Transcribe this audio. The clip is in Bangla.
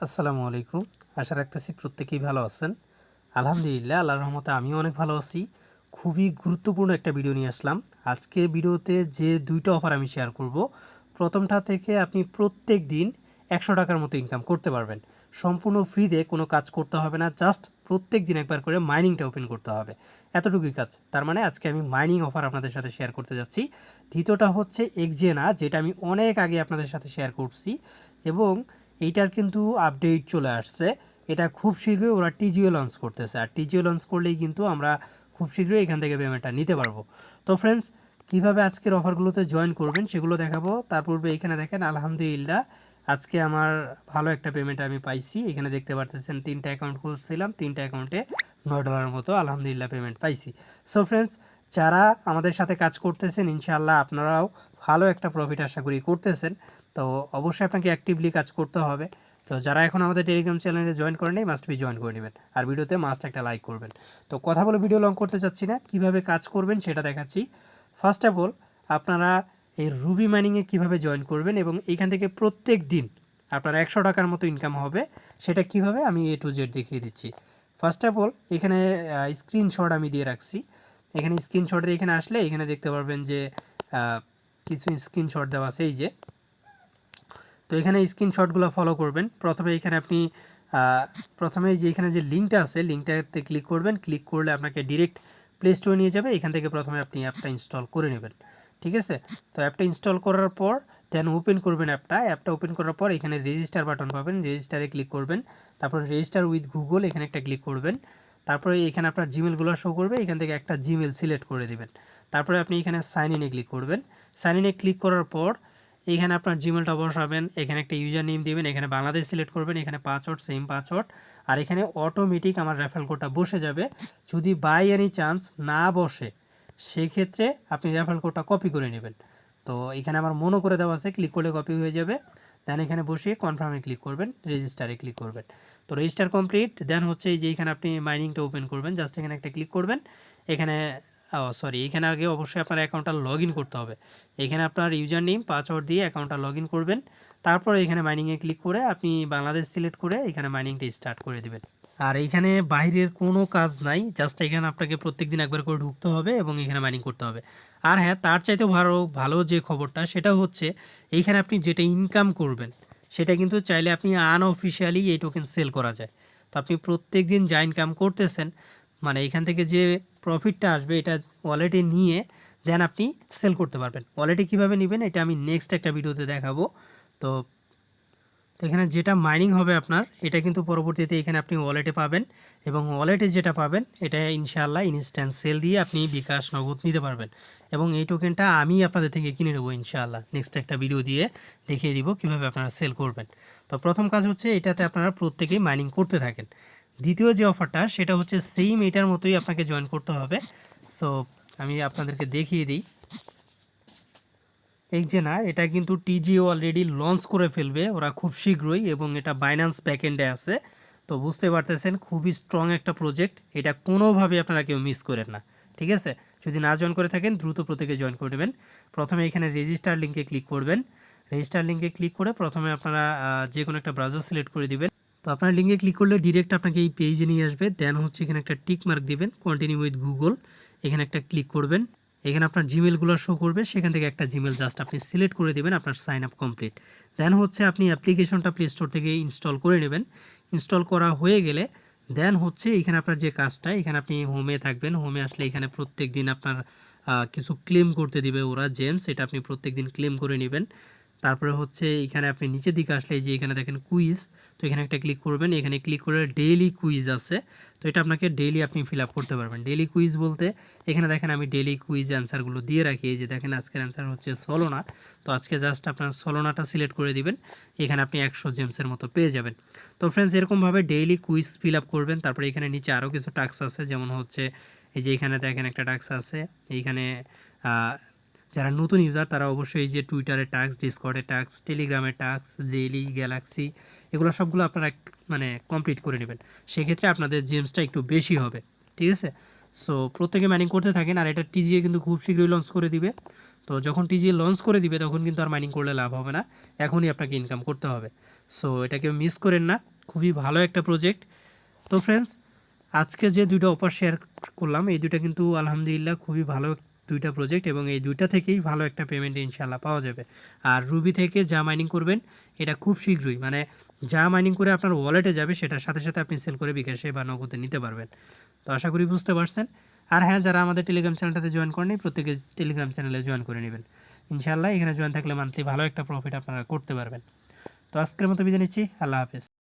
আসসালামু আলাইকুম। আশা রাখতেছি প্রত্যেকেই ভালো আছেন। আলহামদুলিল্লাহ, আল্লাহর রহমতে আমিও অনেক ভালো আছি। খুবই গুরুত্বপূর্ণ একটা ভিডিও নিয়ে আসলাম। আজকে ভিডিওতে যে দুইটা অফার আমি শেয়ার করব, প্রথমটা থেকে আপনি প্রত্যেক দিন একশো টাকার মতো ইনকাম করতে পারবেন। সম্পূর্ণ ফ্রিতে কোনো কাজ করতে হবে না জাস্ট প্রত্যেক দিন একবার করে মাইনিংটা ওপেন করতে হবে। এতটুকুই কাজ। তার মানে আজকে আমি মাইনিং অফার আপনাদের সাথে শেয়ার করতে যাচ্ছি। দ্বিতীয়টা হচ্ছে এক্সজেনা যেটা আমি অনেক আগে আপনাদের সাথে শেয়ার করছি। এবং এইটার কিন্তু আপডেট চলে আসছে। এটা খুব শীঘ্রই ওরা টিজিও লঞ্চ করতেছে। আর টিজিও লঞ্চ করলেই কিন্তু আমরা খুব শীঘ্রই এখান থেকে পেমেন্টটা নিতে পারব। তো ফ্রেন্ডস কীভাবে আজকের অফারগুলোতে জয়েন করবেন সেগুলো দেখাবো। তার পূর্বে এখানে দেখেন, আলহামদুলিল্লাহ, আজকে আমার ভালো একটা পেমেন্ট আমি পাইছি। এখানে দেখতে পারতেছেন, তিনটা অ্যাকাউন্ট খুলছিলাম, তিনটা অ্যাকাউন্টে নয় ডলারের মতো আলহামদুলিল্লাহ পেমেন্ট পাইছি। সো ফ্রেন্ডস যারা আমাদের সাথে কাজ করতেছেন, ইনশাআল্লাহ আপনারাও ভালো একটা প্রফিট আশা করি করতেছেন। তো অবশ্যই আপনাকে অ্যাক্টিভলি কাজ করতে হবে। তো যারা এখন আমাদের টেলিগ্রাম চ্যানেলে জয়েন করেন নাই মাস্ট বি জয়েন করে নেবেন। আর ভিডিওতে মাস্ট একটা লাইক করবেন। তো কথা বলে ভিডিও লং করতে চাচ্ছি না, কীভাবে কাজ করবেন সেটা দেখাচ্ছি। ফার্স্ট অফ অল আপনারা এই রুবি মাইনিংয়ে কীভাবে জয়েন করবেন এবং এইখান থেকে প্রত্যেক দিন আপনার একশো টাকার মতো ইনকাম হবে, সেটা কীভাবে আমি এ টু জেড দেখিয়ে দিচ্ছি। ফার্স্ট অফ অল এখানে স্ক্রিনশট আমি দিয়ে রাখছি। এখানে স্ক্রিনশটের এখানে আসলে এখানে দেখতে পারবেন যে কিছু স্ক্রিনশট দেওয়া আছে, এই যে। তো এখানে স্ক্রিনশটগুলো ফলো করবেন। প্রথমে এখানে আপনি প্রথমে যে এখানে যে লিঙ্কটা আছে লিঙ্কটাতে ক্লিক করবেন। ক্লিক করলে আপনাকে ডিরেক্ট প্লে স্টোরে নিয়ে যাবে। এখান থেকে প্রথমে আপনি অ্যাপটা ইনস্টল করে নেবেন। ঠিক আছে? তো অ্যাপটা ইনস্টল করার পর দেন ওপেন করবেন অ্যাপটা অ্যাপটা ওপেন করার পর এখানে রেজিস্টার বাটন পাবেন। রেজিস্টারে ক্লিক করবেন। তারপর রেজিস্টার উইথ গুগল এখানে একটা ক্লিক করবেন। তারপরে এখানে আপনার জিমেলগুলো শো করবে, এখান থেকে একটা জিমেল সিলেক্ট করে দিবেন। তারপরে আপনি এখানে সাইন ইনে ক্লিক করবেন। সাইন ইনে ক্লিক করার পর এখানে আপনার জিমেলটা বসাবেন, এখানে একটা ইউজার নেম দিবেন, এখানে বাংলাদেশ সিলেক্ট করবেন, এখানে পাসওয়ার্ড সেম পাসওয়ার্ড আর এখানে অটোমেটিক আমার রেফারেল কোডটা বসে যাবে। যদি বাই এনি চান্স না বসে, সেক্ষেত্রে আপনি রেফারেল কোডটা কপি করে নেবেন। তো এখানে আমার মনে করে দেওয়া আছে ক্লিক করলে কপি হয়ে যাবে। দেন এখানে বসিয়ে কনফার্মে ক্লিক করবেন রেজিস্টারে ক্লিক করবেন। তো রেজিস্টার কমপ্লিট দেন হচ্ছে যে এখানে আপনি মাইনিংটা ওপেন করবেন জাস্ট এখানে একটা ক্লিক করবেন। এখানে সরি এখানে আগে অবশ্যই আপনার অ্যাকাউন্টটা লগ ইন করতে হবে। এখানে আপনার ইউজার নেম পাসওয়ার্ড দিয়ে অ্যাকাউন্টটা লগ ইন করবেন। তারপরে এখানে মাইনিংয়ে ক্লিক করে আপনি বাংলাদেশ সিলেক্ট করে এখানে মাইনিংটা স্টার্ট করে দিবেন। আর এইখানে বাইরের কোনো কাজ নাই জাস্ট এখানে আপনাকে প্রত্যেকদিন একবার করে ঢুকতে হবে এবং এখানে মাইনিং করতে হবে। আর হ্যাঁ তার চাইতে ভালো ভালো যে খবরটা, সেটা হচ্ছে এইখানে আপনি যেটা ইনকাম করবেন, সেটা কিন্তু চাইলে আপনি আনঅফিসিয়ালি এই টোকেন সেল করা যায়। তো আপনি প্রত্যেক দিন যা ইনকাম করতেছেন মানে এখান থেকে যে প্রফিটটা আসবে, এটা ওয়ালেটে নিয়ে দেন আপনি সেল করতে পারবেন। ওয়ালেটে কীভাবে নেবেন, এটা আমি নেক্সট একটা ভিডিওতে দেখাবো। তো তো এখানে যেটা মাইনিং হবে আপনার, এটা কিন্তু পরবর্তীতে এখানে আপনি ওয়ালেটে পাবেন এবং ওয়ালেটে যেটা পাবেন, এটা ইনশাআল্লাহ ইনস্ট্যান্ট সেল দিয়ে আপনি বিকাশ নগদ নিতে পারবেন। এবং এই টোকেনটা আমি আপনাদের থেকে কিনে নেব ইনশাআল্লাহ। নেক্সট একটা ভিডিও দিয়ে দেখিয়ে দিব কীভাবে আপনারা সেল করবেন। তো প্রথম কাজ হচ্ছে, এটাতে আপনারা প্রত্যেকেই মাইনিং করতে থাকেন। দ্বিতীয় যে অফারটা সেটা হচ্ছে সেম এটার মতোই আপনাকে জয়েন করতে হবে। সো আমি আপনাদেরকে দেখিয়ে দিই। এই যে না, এটা কিন্তু টিজিও অলরেডি লঞ্চ করে ফেলবে, ওরা খুব শীঘ্রই এবং এটা বাইন্যান্স ব্যাকএন্ডে আছে। তো বুঝতে পারতেছেন, খুবই স্ট্রং একটা প্রজেক্ট এটা কোনোভাবে আপনারা কেউ মিস করেন না, ঠিক আছে? যদি না জয়েন করে থাকেন, দ্রুত প্রত্যেকে জয়েন করে নেবেন। প্রথমে এখানে রেজিস্টার লিঙ্কে ক্লিক করবেন। রেজিস্টার লিঙ্কে ক্লিক করে প্রথমে আপনারা যে কোনো একটা ব্রাউজার সিলেক্ট করে দিবেন। তো আপনার লিঙ্কে ক্লিক করলে ডিরেক্ট আপনাকে এই পেজে নিয়ে আসবে। দেন হচ্ছে এখানে একটা টিক মার্ক দিবেন কন্টিনিউ উইথ গুগল এখানে একটা ক্লিক করবেন। এখানে আপনার জিমেলগুলো শো করবে, সেখান থেকে একটা জিমেল জাস্ট আপনি সিলেক্ট করে দেবেন, আপনার সাইন আপ কমপ্লিট দেন হচ্ছে আপনি অ্যাপ্লিকেশনটা প্লে স্টোর থেকে ইনস্টল করে নেবেন। ইনস্টল করা হয়ে গেলে দেন হচ্ছে এখানে আপনার যে কাজটা, এখানে আপনি হোমে থাকবেন। হোমে আসলে এখানে প্রত্যেক দিন আপনার কিছু ক্লেম করতে দিবে ওরা জেমস এটা আপনি প্রত্যেক দিন ক্লেম করে নেবেন। তারপরে হচ্ছে এখানে আপনি নিচের দিকে আসলে যে এখানে দেখেন কুইজ তো এখানে একটা ক্লিক করবেন, এখানে ক্লিক করে ডেইলি কুইজ আছে। তো এটা আপনাকে ডেইলি আপনি ফিল করতে পারবেন। ডেইলি কুইজ বলতে এখানে দেখেন আমি ডেইলি কুইজ অ্যান্সারগুলো দিয়ে রাখি। এই যে দেখেন আজকের অ্যান্সার হচ্ছে সলোনা তো আজকে জাস্ট আপনার সলোনাটা সিলেক্ট করে দিবেন। এখানে আপনি একশো জেমসের মতো পেয়ে যাবেন। তো ফ্রেন্ডস এরকমভাবে ডেইলি কুইজ ফিল করবেন। তারপরে এখানে নিচে আরও কিছু টাস্ক আছে। যেমন হচ্ছে এই যে এখানে দেখেন একটা টাস্ক আছে। এইখানে যারা নতুন ইউজার তারা অবশ্যই যে টুইটারে টাক্স ডিসকর্ডে টাক্স টেলিগ্রামে টাক্স জেলি গ্যালাক্সি এগুলো সবগুলো আপনারা মানে কমপ্লিট করে নেবেন। সেক্ষেত্রে আপনাদের জেমসটা একটু বেশি হবে, ঠিক আছে? সো প্রত্যেকে ম্যানিং করতে থাকেন, আর এটা টিজিএ কিন্তু খুব শীঘ্রই লঞ্চ করে দিবে। তো যখন টিজি লঞ্চ করে দিবে, তখন কিন্তু আর মাইনিং করলে লাভ হবে না। এখনই আপনাকে ইনকাম করতে হবে। সো এটাকে মিস করেন না, খুবই ভালো একটা প্রজেক্ট তো ফ্রেন্ডস আজকে যে দুইটা অফার শেয়ার করলাম, এই দুইটা কিন্তু আলহামদুলিল্লাহ খুবই ভালো দুইটা প্রজেক্ট এবং এই দুইটা থেকেই ভালো একটা পেমেন্ট ইনশাল্লাহ পাওয়া যাবে। আর রুবি থেকে যা মাইনিং করবেন, এটা খুব শীঘ্রই মানে যা মাইনিং করে আপনার ওয়ালেটে যাবে, সেটার সাথে সাথে আপনি সেল করে বিকাশে বা নগদে নিতে পারবেন। তো আশা করি বুঝতে পারছেন। আর হ্যাঁ যারা আমাদের টেলিগ্রাম চ্যানেলটাতে জয়েন করেনি প্রত্যেকে টেলিগ্রাম চ্যানেলে জয়েন করে নেবেন। ইনশাআল্লাহ এখানে জয়েন থাকলে মান্থলি ভালো একটা প্রফিট আপনারা করতে পারবেন। তো আজকের মতো বিদায় নিচ্ছি, আল্লাহ হাফেজ।